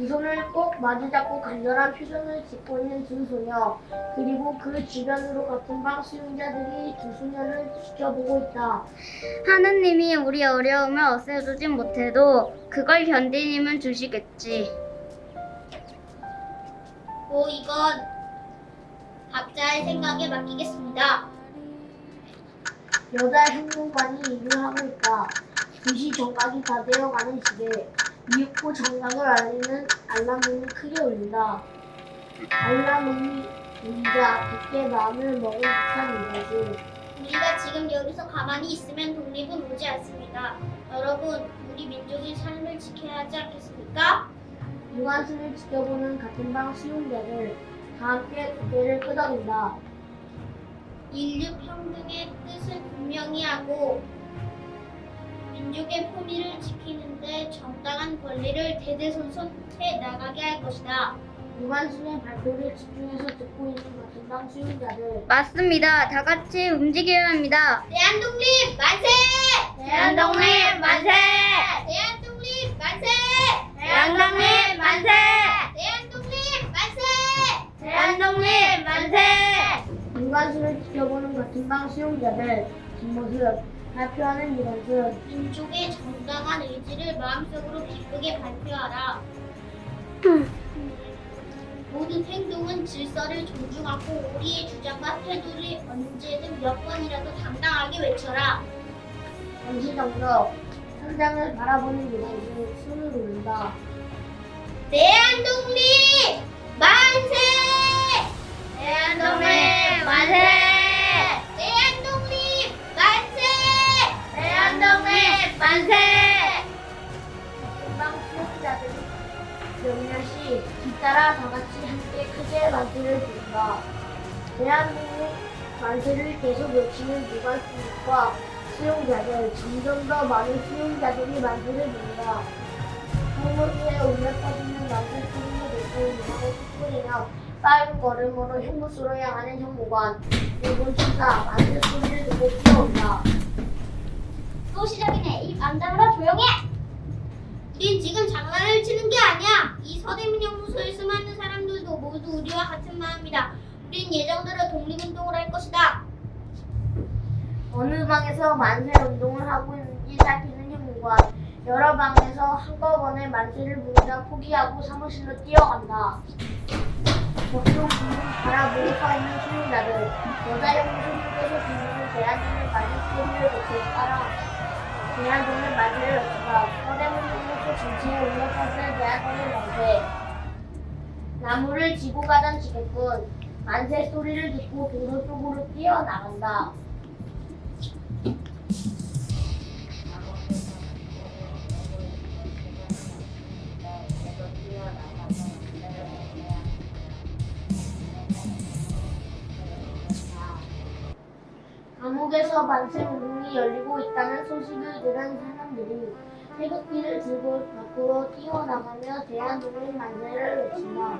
두 손을 꼭 마주잡고 간절한 표정을 짓고 있는 두 소녀 그리고 그 주변으로 같은 방 수용자들이 두 소녀를 지켜보고 있다. 하느님이 우리 어려움을 없애주진 못해도 그걸 견딘 힘은 주시겠지. 뭐 이건 각자의 생각에 맡기겠습니다. 여자 행동관이 일을 하고 있다. 2시 정각이 다 되어가는 시대 미흡고 정각을 알리는 알람음이 크게 울린다. 알람음이 울리자 깊게 마음을 먹은 듯한 이것을 우리가 지금 여기서 가만히 있으면 독립은 오지 않습니다. 여러분, 우리 민족의 삶을 지켜야 하지 않겠습니까? 유관순을 지켜보는 같은 방 수용자들 다 함께 고개를 끄덕인다. 인류 평등의 뜻을 분명히 하고 민족의 품위를 지키는데 정당한 권리를 대대손손 해 나가게 할 것이다. 유관순의 발표를 집중해서 듣고 있는 같은 방 수용자들 맞습니다. 다 같이 움직여야 합니다. 대한독립 만세! 대한독립 만세! 대한독립 만세! 대한독립 만세! 대한독립 만세! 대한독립 만세! 유관순을 지켜보는 같은 방 수용자들 뒷모습 발표하는 유관순 민족의 정당한 의지를 마음속으로 기쁘게 발표하라. 모든 행동은 질서를 존중하고 우리의 주장과 태도를 언제든 몇 번이라도 당당하게 외쳐라. 정도 현장을 바라보는 유관순 숨을 올린다. 대한독립 만세! 대한독립 만세! 몇몇이 뒤따라 다 같이 함께 크게 만세를 부른다. 대한민국 만세를 계속 외치는 유관순과 수용자들, 점점 더 많은 수용자들이 만세를 부른다. 항문위에 울려 퍼지는 만세 소리를 듣고 유황을 툭거리며 빠른 걸음으로 형무소로 향하는 형무관. 일본 천사 만세 소리를 듣고 뛰어온다. 또 시작이네. 입 안 다물어 조용해. 장난을 치는 게 아니야. 이 서대문 연구소에 수많은 사람들도 모두 우리와 같은 마음이다. 우린 예정대로 독립운동을 할 것이다. 어느 방에서 만세 운동을 하고 있는지 살피는 형무관 여러 방에서 한꺼번에 만세를 부르자 포기하고 사무실로 뛰어간다. 분을 바라보고 서 있는 수용자들 여자 연구소님께서 부르는 대한민국 만세 소리를 듣고 따라 대한민국 만세를 외치다 서대문 연구소 울려 퍼지는 대한민국 만세 나무를 지고 가던 지게꾼 만세 소리를 듣고 도로 쪽으로 뛰어나간다. 감옥에서 만세 운동이 열리고 있다는 소식을 들은 사람들이 태극기를 들고 밖으로 뛰어나가며 대한독립 만세를 외친다.